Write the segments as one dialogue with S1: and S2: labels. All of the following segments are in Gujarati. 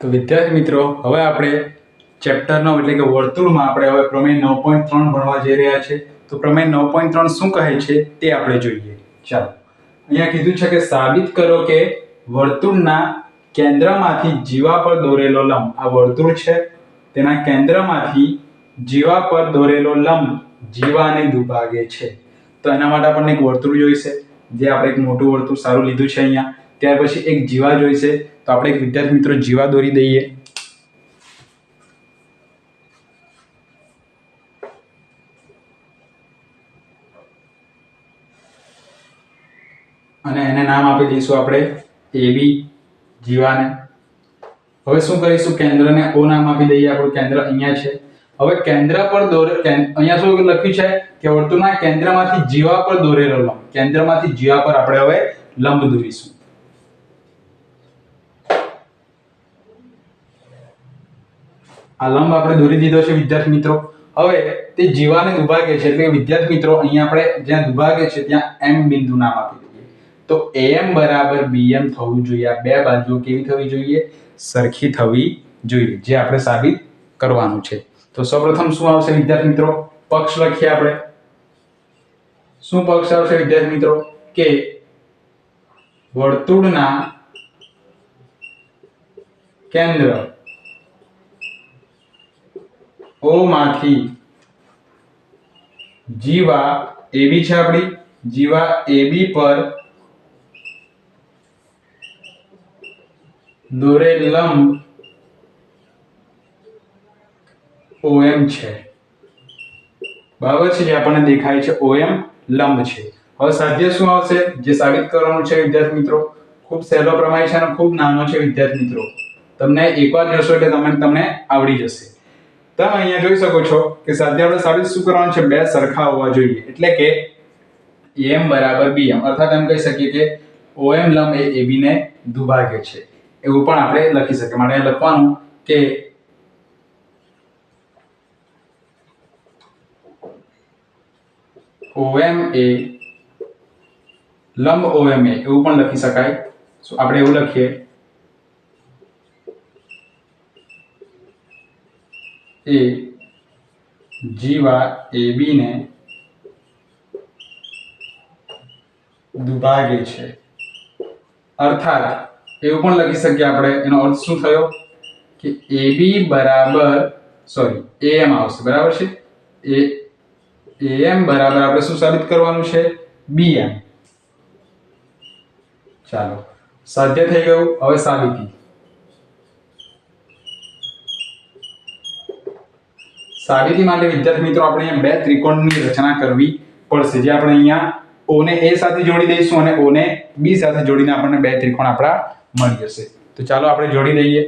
S1: તો વિદ્યાર્થી મિત્રો, હવે આપણે ચેપ્ટરનો એટલે કે વર્તુળમાં આપણે હવે પ્રમેય નવ પોઈન્ટ ત્રણ ભણવા જઈ રહ્યા છે. તો પ્રમેય નવ પોઈન્ટ ત્રણ શું કહે છે તે આપણે જોઈએ. ચાલો. અહીંયા કીધું છે કે સાબિત કરો કે વર્તુળના કેન્દ્રમાંથી જીવા પર દોરેલો લંબ, આ વર્તુળ છે. તેના કેન્દ્રમાંથી જીવા પર દોરેલો લંબ જીવાને દુભાગે છે. તો એના માટે આપણને એક વર્તુળ જોઈશે. જે આપણે એક મોટું વર્તુળ સારું લીધું છે અહીંયા. ત્યાર પછી એક જીવા જોઈશે તો આપણે એક વિદ્યાર્થી મિત્રો જીવા દોરી દઈએ. અને એને નામ આપી દઈશું આપણે એબી જીવાને. હવે શું કરીશું? કેન્દ્રને ઓ નામ આપી દઈએ. આપણું કેન્દ્ર અહીંયા છે. હવે કેન્દ્ર પર દોરે અહીંયા શું લખ્યું છે? કે વર્તુળના કેન્દ્રમાંથી જીવા પર દોરેલો લંબ. કેન્દ્રમાંથી જીવા પર આપણે હવે લંબ દોરીશું. આ લંબ આપણે દોરી દીધો છે વિદ્યાર્થી મિત્રો. હવે તે જીવાને દુભાગે છે એટલે વિદ્યાર્થી મિત્રો, અહીંયા આપણે જ્યાં દુભાગે છે ત્યાં એમ બિંદુ નામ આપી દઈએ. તો એમ બરાબર બીએમ થવું જોઈએ. આ બે બાજુઓ કેવી થવી જોઈએ? સરખી થવી જોઈએ, જે આપણે સાબિત કરવાનું છે. તો સૌપ્રથમ શું આવશે વિદ્યાર્થી મિત્રો? પક્ષ લખીએ આપણે. શું પક્ષ આવશે વિદ્યાર્થી મિત્રો? કે વર્તુળના કેન્દ્ર ઓ માંથી જીવા એબી છે આપણી. જીવા એબી પર દોરેલ લંબ ઓએમ છે. બરાબર છે જે આપણને દેખાય છે ઓએમ લંબ છે. હવે સાધ્ય શું આવશે? જે સાબિત કરવાનું છે વિદ્યાર્થી મિત્રો, ખૂબ સહેલો પ્રમાય છે અને ખૂબ નાનો છે વિદ્યાર્થી મિત્રો. તમને એકવાર જોશો એટલે તમને તમને આવડી જશે. તમે અહીંયા જોઈ શકો છો કે સાધ્ય આપણે સાબિત શું છે? બે સરખા હોવા જોઈએ. એટલે કે એમ બરાબર bm અર્થાત એમ કહી શકીએ કે ઓએમ લંબ એ AB ને દુભાગે છે. એવું પણ આપણે લખી શકીએ. માટે લખવાનું કે OM એ લંબ ઓએમ એ. એવું પણ લખી શકાય. આપણે એવું લખીએ. એ જીવા એ બીને દુભાગે છે. અર્થાત એવું પણ લખી શકીએ આપણે, એનો અર્થ શું થયો? કે એ બી બરાબર સોરી એમ આવશે, બરાબર છે? એ એમ બરાબર આપણે શું સાબિત કરવાનું છે? બી એમ. ચાલો, સાધ્ય થઈ ગયું, હવે સાબિતી. સાબિતી માટે વિદ્યાર્થી મિત્રો, આપણે બે ત્રિકોણની રચના કરવી પડશે. જે આપણે અહીંયા ઓને A સાથે જોડી દઈશું અને ઓને B સાથે જોડીને આપણને બે ત્રિકોણ આપણા મળી જશે. તો ચાલો આપણે જોડી દઈએ.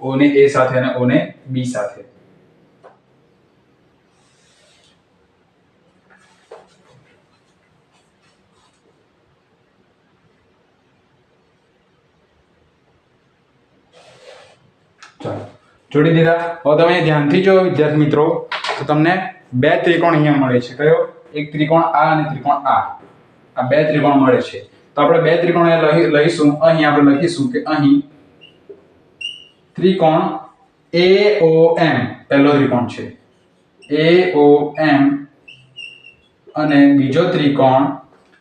S1: ઓને A સાથે અને ઓને B સાથે ચાલો જોડી દીધા. હવે તમે ધ્યાનથી જો વિદ્યાર્થી મિત્રો, તો તમને બે ત્રિકોણ અહીંયા મળે છે. કયો? એક ત્રિકોણ આ અને ત્રિકોણ આ. આ બે ત્રિકોણ મળે છે. તો આપણે બે ત્રિકોણ લઈશું. અહીં આપણે લખીશું કે અહીં ત્રિકોણ AOM પહેલો ત્રિકોણ છે. AOM અને બીજો ત્રિકોણ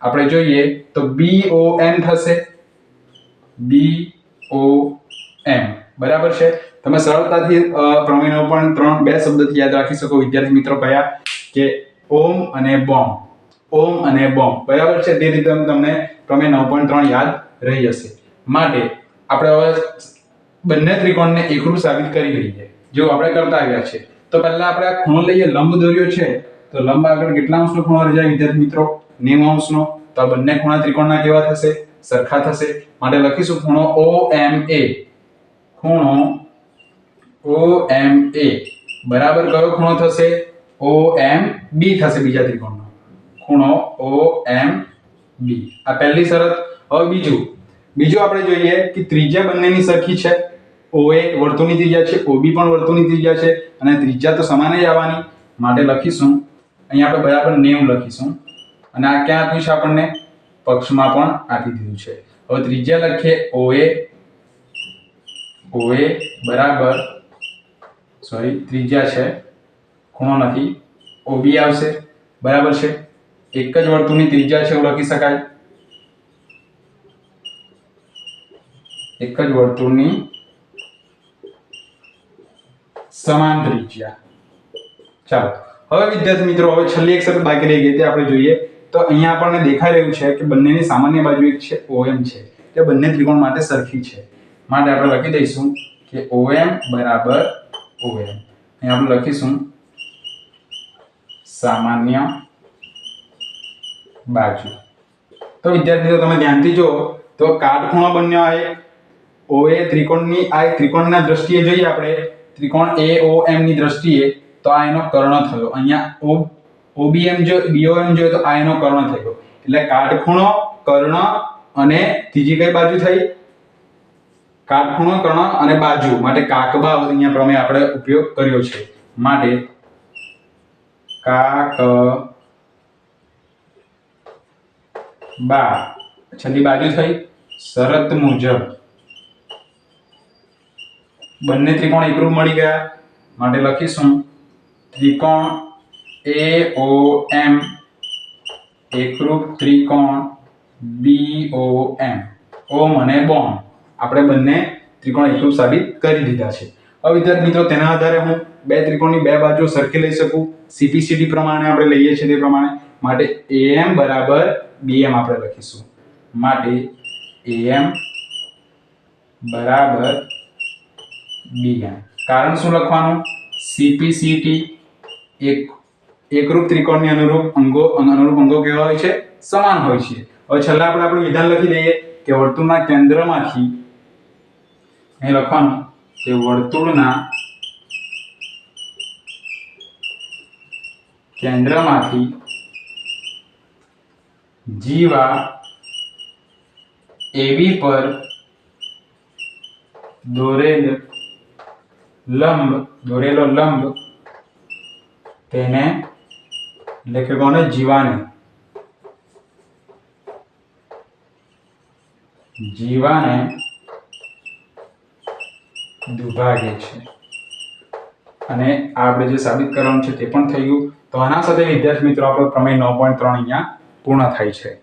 S1: આપણે જોઈએ તો BOM થશે. બી ઓ એમ બરાબર છે? તમે સરળતાથી પ્રમેયનો પણ ત્રણ, બે શબ્દથી યાદ રાખી શકો. વિદ્યાર્થી મિત્રો કયા કે ઓમ અને બોમ. ઓમ અને બોમ. બરાબર છે? તે રીતે તમને પ્રમેય નવ પણ ત્રણ યાદ રહી જશે. માટે આપણે હવે બંને ત્રિકોણને એકરૂપ સાબિત કરી લઈએ. જો આપણે કરતા આવ્યા છે. તો પહેલા આપણે આ ખૂણો લઈએ. લંબ દોર્યો છે. તો લંબ આગળ કેટલા અંશનો ખૂણો રજાય વિદ્યાર્થી મિત્રો 90 અંશનો તો આ બંને ખૂણા ત્રિકોણના કેવા થશે? સરખા થશે. માટે લખીશું ખૂણો ઓ એમ એ. ખૂણો OMA બરાબર કયો ખૂણો થશે? ઓ એમ બી થશે બીજા ત્રિકોણનો. ખૂણો ઓ એમ બી આ પહેલી શરત. હવે બીજું. બીજું આપણે જોઈએ કે ત્રિજ્યા બંનેની સરખી છે. OA વર્તુળની ત્રિજ્યા છે ઓ બી પણ વર્તુળની ત્રિજ્યા છે, અને ત્રિજ્યા તો સમાન જ આવવાની. માટે લખીશું. અહીંયા આપણે બરાબર 90 લખીશું. અને આ ક્યાં આપ્યું છે આપણને? પક્ષમાં પણ આપી દીધું છે. હવે ત્રિજ્યા લખીએ. ઓ એ ઓ ઓએ બરાબર સોરી ત્રિજ્યા છે. ખૂણો નથી. ઓબી આવશે. બરાબર છે? એક જ વર્તુળની ત્રિજ્યા છે એવું લખી શકાય. એક જ વર્તુળની સમાન ત્રિજ્યા. ચાલો. હવે વિદ્યાર્થી મિત્રો, હવે છેલ્લી એક સાથે બાકી રહી ગઈ તે આપણે જોઈએ. તો અહીંયા આપણને દેખાઈ રહ્યું છે કે બંનેની સામાન્ય બાજુ એક છે ઓએમ છે. તે બંને ત્રિકોણ માટે સરખી છે. માટે આપણે લખી દઈશું કે ઓએમ બરાબર OM અહીં આપણે લખીશું. સામાન્ય બાજુ. તો વિદ્યાર્થી મિત્રો તમે ધ્યાનથી જુઓ, તો કાટખૂણો બન્યો એક. OA ત્રિકોણની, આ ત્રિકોણના દ્રષ્ટિએ જોઈએ આપણે. ત્રિકોણ એ ઓ એમની દ્રષ્ટિએ તો આ એનો કર્ણ થયો. અહીંયા O ઓબીએમ જો બીઓએમ જોઈએ તો આ એનો કર્ણ થયો. એટલે કાટખૂણો, કર્ણ અને ત્રીજી કઈ બાજુ થઈ? કાટખૂણો કર્ણ અને બાજુ માટે કાકબા અહીંયા પ્રમેય આપણે ઉપયોગ કર્યો છે. માટે કાક બા છેલ્લી બાજુ થઈ. શરત મુજબ બંને ત્રિકોણ એકરૂપ મળી ગયા. માટે લખીશું. ત્રિકોણ એ ઓ એમ એકરૂપ ત્રિકોણ બી ઓ એમ ઓમ અને બોમ આપણે બંને ત્રિકોણ એકરૂપ સાબિત કરી દીધા છે. હવે વિદ્યાર્થી મિત્રો, તેના આધારે હું બે ત્રિકોણની બે બાજુ સરખી લઈ શકું. સીપીસીડી પ્રમાણે આપણે લઈએ છીએ તે પ્રમાણે. માટે એએમ બરાબર બીએમ આપણે લખીશું. માટે એએમ બરાબર બીએમ કારણ શું લખવાનું? સીપીસીટી એક એકરૂપ ત્રિકોણની અનુરૂપ અંગો અનુરૂપ અંગો કેવા હોય છે? સમાન હોય છે. હવે છેલ્લા આપણે આપણું વિધાન લખી દઈએ કે વર્તુળના કેન્દ્રમાંથી અહીં લખવાનું. કે વર્તુળના કેન્દ્રમાંથી જીવા એબી પર દોરેલ લંબ, દોરેલો લંબ તેને એટલે કે કોને? જીવાને. જીવાને દુભાગે છે. અને આપણે જે સાબિત કરવાનું છે તે પણ થઈ ગયું તો આના સાથે વિદ્યાર્થી મિત્રો, આપણો પ્રમેય નવ પોઈન્ટ ત્રણ અહીંયા પૂર્ણ થાય છે.